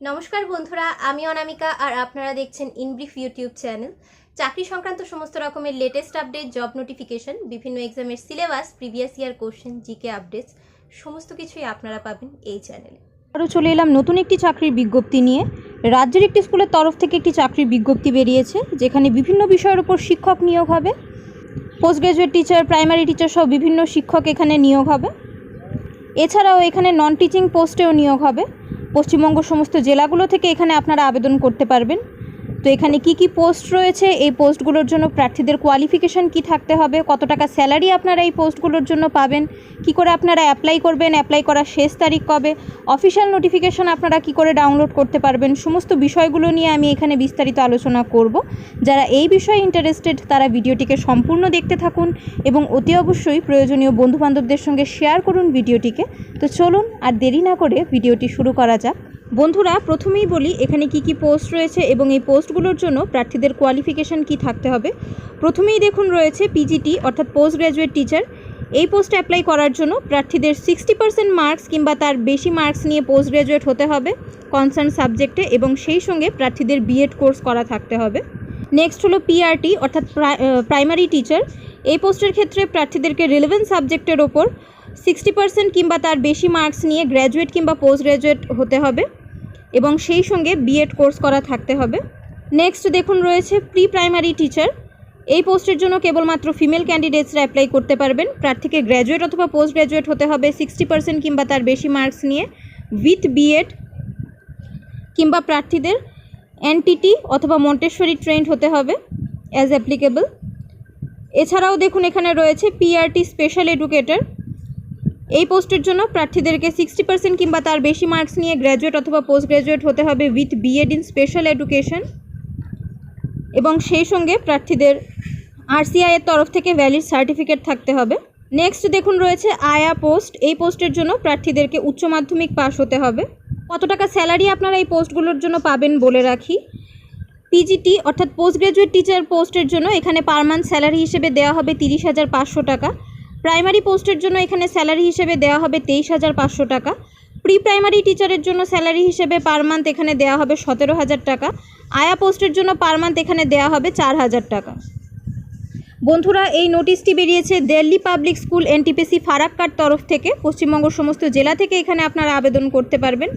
নমস্কার বন্ধুরা, আমি অনামিকা আর আপনারা দেখছেন ইনব্রিফ ইউটিউব চ্যানেল। চাকরি সংক্রান্ত সমস্ত রকমের লেটেস্ট আপডেট জব নোটিফিকেশন বিভিন্ন এক্সামের syllabus previous year question GK updates সমস্ত কিছুই আপনারা পাবেন এই চ্যানেলে আরও চলে এলাম নতুন একটি চাকরির বিজ্ঞপ্তি নিয়ে। রাজ্যের একটি স্কুলের তরফ থেকে একটি চাকরির বিজ্ঞপ্তি বেরিয়েছে, যেখানে বিভিন্ন বিষয়ের উপর শিক্ষক নিয়োগ হবে। Post graduate teacher primary teacher সহ বিভিন্ন শিক্ষক এখানে নিয়োগ হবে। এছাড়াও এখানে নন টিচিং পোস্টেও নিয়োগ হবে। পশ্চিমবঙ্গ সমস্ত জেলাগুলো থেকে এখানে আপনারা আবেদন করতে পারবেন। তো এখানে কি কি পোস্ট রয়েছে? এই পোস্টগুলোর জন্য প্রার্থীদের কোয়ালিফিকেশন কি থাকতে হবে? কত টাকা স্যালারি আপনারা এই পোস্টগুলোর জন্য পাবেন? কি করে আপনারা অ্যাপ্লাই করবেন? অ্যাপ্লাই করার শেষ তারিখ কবে? অফিসিয়াল নোটিফিকেশন আপনারা কি করে ডাউনলোড করতে পারবেন? সমস্ত বিষয়গুলো নিয়ে আমি এখানে বিস্তারিত আলোচনা করব। যারা এই বিষয়ে ইন্টারেস্টেড তারা ভিডিওটিকে সম্পূর্ণ দেখতে থাকুন এবং অতি অবশ্যই প্রয়োজনীয় বন্ধুবান্ধবদের সঙ্গে শেয়ার করুন ভিডিওটিকে। তো চলুন, আর দেরি না করে ভিডিওটি শুরু করা যাক। বন্ধুরা, প্রথমেই বলি, এখানে কি কি পোস্ট রয়েছে এবং এই পোস্টগুলোর জন্য প্রার্থীদের কোয়ালিফিকেশন কি থাকতে হবে। প্রথমেই দেখুন রয়েছে পিজিটি অর্থাৎ পোস্ট গ্র্যাজুয়েট টিচার এই পোস্টে অ্যাপ্লাই করার জন্য প্রার্থীদের সিক্সটি পার্সেন্ট মার্কস কিংবা তার বেশি মার্কস নিয়ে পোস্ট গ্র্যাজুয়েট হতে হবে কনসার্ন সাবজেক্টে এবং সেই সঙ্গে প্রার্থীদের বিএড কোর্স করা থাকতে হবে। নেক্সট হলো পিআরটি অর্থাৎ প্রাইমারি টিচার এই পোস্টের ক্ষেত্রে প্রার্থীদেরকে রিলেভেন্ট সাবজেক্টের ওপর সিক্সটি পার্সেন্ট কিংবা তার বেশি মার্কস নিয়ে গ্র্যাজুয়েট কিংবা পোস্ট গ্র্যাজুয়েট হতে হবে এবং সেই সঙ্গে বিএড কোর্স করা থাকতে হবে। নেক্সট দেখুন রয়েছে প্রি প্রাইমারি টিচার। এই পোস্টের জন্য কেবলমাত্র ফিমেল ক্যান্ডিডেটসরা অ্যাপ্লাই করতে পারবেন। প্রার্থীকে গ্র্যাজুয়েট অথবা পোস্ট গ্র্যাজুয়েট হতে হবে সিক্সটি পার্সেন্ট কিংবা তার বেশি মার্কস নিয়ে উইথ বিএড কিংবা প্রার্থীদের এনটিটি অথবা মন্টেশ্বরী ট্রেন্ড হতে হবে অ্যাজ অ্যাপ্লিকেবল। এছাড়াও দেখুন এখানে রয়েছে পিআরটি স্পেশাল এডুকেটর। এই পোস্টের জন্য প্রার্থীদেরকে সিক্সটি পার্সেন্ট কিংবা তার বেশি মার্কস নিয়ে গ্র্যাজুয়েট অথবা পোস্ট গ্র্যাজুয়েট হতে হবে with BEd in special education এবং সেই সঙ্গে প্রার্থীদের আরসিআই এর তরফ থেকে ভ্যালিড সার্টিফিকেট থাকতে হবে। নেক্সট দেখুন রয়েছে আয়া পোস্ট এই পোস্টের জন্য প্রার্থীদেরকে উচ্চ মাধ্যমিক পাশ হতে হবে। কত টাকা স্যালারি আপনারা এই পোস্টগুলোর জন্য পাবেন বলে রাখি। পিজিটি অর্থাৎ পোস্ট গ্র্যাজুয়েট টিচার পোস্টের জন্য এখানে পার মান্থ স্যালারি হিসেবে দেওয়া হবে তিরিশ হাজার পাঁচশো টাকা। প্রাইমারি পোস্টের জন্য এখানে স্যালারি হিসেবে দেওয়া হবে তেইশ হাজার পাঁচশো টাকা। প্রি প্রাইমারি টিচারের জন্য স্যালারি হিসেবে পার মান্থ এখানে দেওয়া হবে সতেরো হাজার টাকা। আয়া পোস্টের জন্য পার মান্থ এখানে দেওয়া হবে চার হাজার টাকা। বন্ধুরা, এই নোটিশটি বেরিয়েছে দিল্লি পাবলিক স্কুল এনটিপিসি ফারাক্কার তরফ থেকে। পশ্চিমবঙ্গ সমস্ত জেলা থেকে এখানে আপনারা আবেদন করতে পারবেন।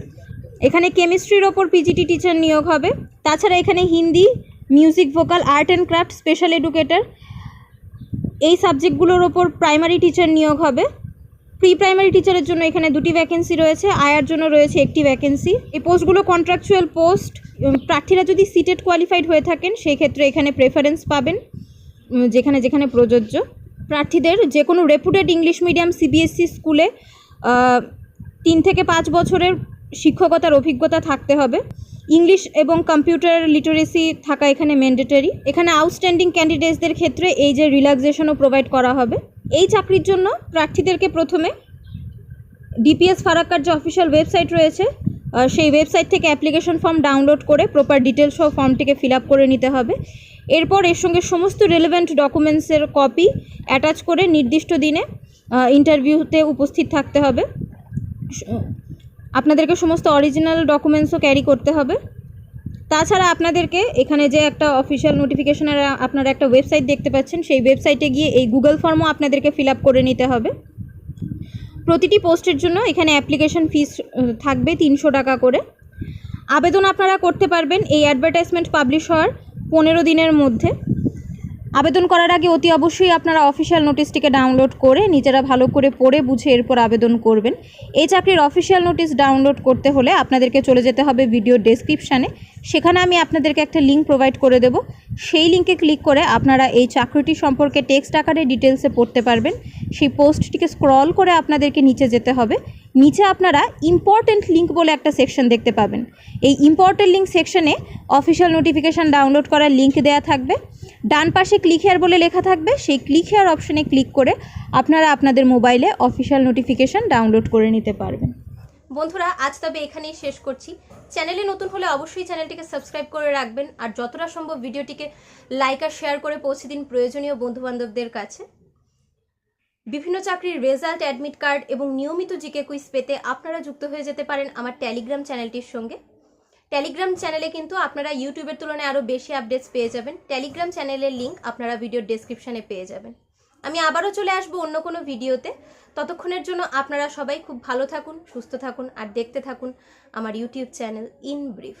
এখানে কেমিস্ট্রির ওপর পিজিটি টিচার নিয়োগ হবে। তাছাড়া এখানে Hindi, music, vocal, art and craft, special educator এই সাবজেক্টগুলোর ওপর প্রাইমারি টিচার নিয়োগ হবে। প্রি প্রাইমারি টিচারের জন্য এখানে দুটি ভ্যাকেন্সি রয়েছে আয়ার জন্য রয়েছে একটি ভ্যাকেন্সি এই পোস্টগুলো কন্ট্রাকচুয়াল পোস্ট প্রার্থীরা যদি সিটেড কোয়ালিফাইড হয়ে থাকেন, সেই ক্ষেত্রে এখানে প্রেফারেন্স পাবেন যেখানে যেখানে প্রযোজ্য। প্রার্থীদের যে কোনো রেপুটেড ইংলিশ মিডিয়াম সিবিএসসি স্কুলে তিন থেকে পাঁচ বছরের শিক্ষকতার অভিজ্ঞতা থাকতে হবে। ইংলিশ এবং কম্পিউটার লিটারেসি থাকা এখানে ম্যান্ডেটরি এখানে আউটস্ট্যান্ডিং ক্যান্ডিডেটসদের ক্ষেত্রে এই যে রিল্যাক্সেশনও প্রোভাইড করা হবে। এই চাকরির জন্য প্রার্থীদেরকে প্রথমে ডিপিএস ফারাক্কার যে অফিসিয়াল ওয়েবসাইট রয়েছে সেই ওয়েবসাইট থেকে অ্যাপ্লিকেশন ফর্ম ডাউনলোড করে প্রপার ডিটেলস সহ ফর্মটিকে ফিল আপ করে নিতে হবে। এরপর এর সঙ্গে সমস্ত রেলেভেন্ট ডকুমেন্টসের কপি অ্যাটাচ করে নির্দিষ্ট দিনে ইন্টারভিউতে উপস্থিত থাকতে হবে। আপনাদেরকে সমস্ত অরিজিনাল ডকুমেন্টসও ক্যারি করতে হবে। তাছাড়া আপনাদেরকে এখানে যে একটা অফিসিয়াল নোটিফিকেশনের আপনারা একটা ওয়েবসাইট দেখতে পাচ্ছেন, সেই ওয়েবসাইটে গিয়ে এই গুগল ফর্মও আপনাদেরকে ফিল করে নিতে হবে। প্রতিটি পোস্টের জন্য এখানে অ্যাপ্লিকেশন ফিস থাকবে তিনশো টাকা করে। আবেদন আপনারা করতে পারবেন, এই অ্যাডভার্টাইজমেন্ট পাবলিশ হওয়ার পনেরো দিনের মধ্যে। আবেদন করার আগে অতি অবশ্যই আপনারা অফিসিয়াল নোটিশটিকে ডাউনলোড করে নিজেরা ভালো করে পড়ে বুঝে এরপর আবেদন করবেন। এই চাকরির অফিসিয়াল নোটিশ ডাউনলোড করতে হলে আপনাদেরকে চলে যেতে হবে ভিডিও ডেসক্রিপশানে সেখানে আমি আপনাদেরকে একটা লিঙ্ক প্রোভাইড করে দেব। সেই লিঙ্কে ক্লিক করে আপনারা এই চাকরিটি সম্পর্কে টেক্সট আকারে ডিটেলসে পড়তে পারবেন। সেই পোস্টটিকে স্ক্রল করে আপনাদেরকে নিচে যেতে হবে। নিচে আপনারা ইম্পর্টেন্ট লিঙ্ক বলে একটা সেকশন দেখতে পাবেন। এই ইম্পর্টেন্ট লিঙ্ক সেকশনে অফিসিয়াল নোটিফিকেশান ডাউনলোড করার লিঙ্ক দেওয়া থাকবে। ডান পাশে ক্লিক হেয়ার বলে লেখা থাকবে। সেই ক্লিক হেয়ার অপশনে ক্লিক করে আপনারা আপনাদের মোবাইলে অফিসিয়াল নোটিফিকেশান ডাউনলোড করে নিতে পারবেন। বন্ধুরা, আজ তবে এখানেই শেষ করছি। চ্যানেলে নতুন হলে অবশ্যই চ্যানেলটিকে সাবস্ক্রাইব করে রাখবেন। আর যতটা সম্ভব ভিডিওটিকে লাইক আর শেয়ার করে পৌঁছে দিন প্রয়োজনীয় বন্ধুবান্ধবদের কাছে। বিভিন্ন চাকরির রেজাল্ট অ্যাডমিট কার্ড এবং নিয়মিত জিকে কুইজ পেতে আপনারা যুক্ত হয়ে যেতে পারেন আমার টেলিগ্রাম চ্যানেলটির সঙ্গে। টেলিগ্রাম চ্যানেলে কিন্তু আপনারা ইউটিউবের তুলনায় আরও বেশি আপডেটস পেয়ে যাবেন। টেলিগ্রাম চ্যানেলের লিঙ্ক আপনারা ভিডিওর ডেসক্রিপশানে পেয়ে যাবেন। আমি আবারও চলে আসব অন্য কোনো ভিডিওতে ততক্ষণের জন্য আপনারা সবাই খুব ভালো থাকুন, সুস্থ থাকুন, আর দেখতে থাকুন আমার ইউটিউব চ্যানেল ইন ব্রিফ